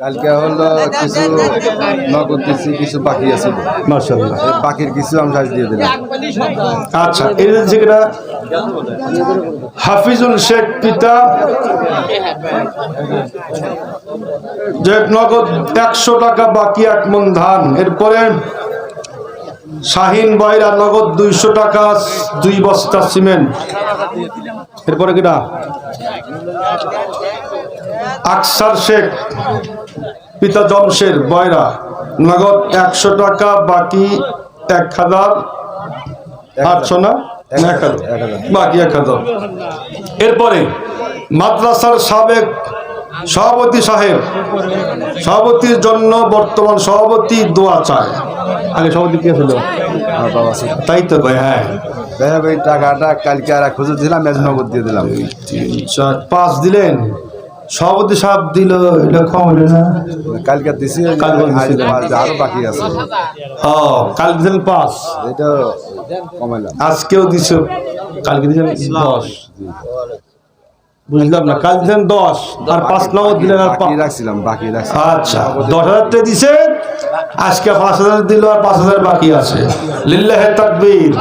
কালকে হলো কিছু নগদ কিছু বাকি আছে। মার্শাল্লাহ বাকির কিছু আমি সাজ দিয়ে দিলাম। আচ্ছা এর যেটা হাফিজুল শেখ পিতা যে নগদ একশো টাকা বাকি এক মন ধান এরপরে শাহিন বয়রা নগদ দুইশো টাকা, দুই বস্তা সিমেন্ট। এরপরে কিনা আকসার শেখ, পিতা জমশের বয়রা, নগদ একশো টাকা, বাকি এক হাজার আটশো না। বাকি এক হাজার। এরপরে মাদ্রাসার সাবেক সভাপতি সাহেব সভাপতির জন্য বর্তমান সভাপতি দোয়া চায়। আগে সভাপতি কে ছিল? তাই তো ভাই হ্যাঁ। ভাই ভাই টাকাটা কালকে আর খুঁজে দিলাম আজ নগদ দিয়ে দিলাম। চার পাঁচ দিলেন? সভাপতি সাহেব দিল এটা কম হলো না? কালকে দিছি আরও বাকি আছে। ও কাল দিলেন পাঁচ এটা কমাইলাম। আজকেও দিছ। কালকে দিলেন দশ। বুঝলাম না। কাল দিলেন দশ আর পাঁচ নগদ দিলেন আর রাখছিলাম বাকি আচ্ছা দশ হাজার টাকা দিছে আজকে পাঁচ হাজার দিল আর পাঁচ হাজার বাকি আছে। লিল্লাহে তাকবীর।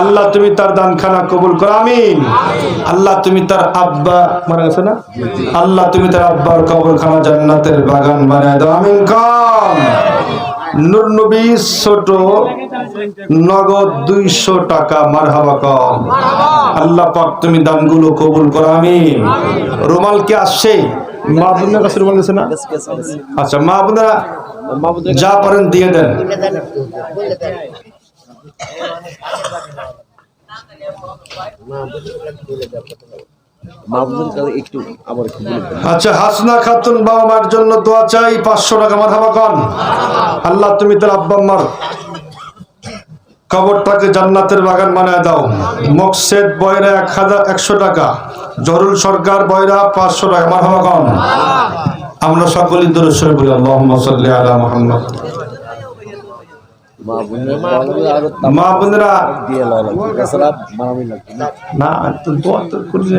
আল্লাহ তুমি তার দানখানা কবুল করো আমিন। আল্লাহ তুমি তার আব্বা মারা গেছে না? আল্লাহ তুমি তার আব্বার কবর খানা জান্নাতের বাগান বানায় দাও আমিন কম। নবী ছোট নগদ দুইশো টাকা মারহাবা কম। আল্লাহ পাক তুমি দানগুলো কবুল করো আমিন। রুমাল কি আসছে? মা বোনের কাছে রুমাল গেছে না? আচ্ছা মা বোনেরা যা পারেন দিয়ে দেন। একটু আচ্ছা হাসনা খাতুন বাবা জন্য পাঁচশো টাকা আল্লাহ, তুমি তার কবরটাকে জান্নাতের বাগান বানায় দাও। মকসেদ বয়রা এক হাজার একশো টাকা জরুল সরকার বয়রা পাঁচশো টাকা মারহাবা কন। আমরা সকলেই আলা মুহাম্মদ। মা বোনের না তো করলে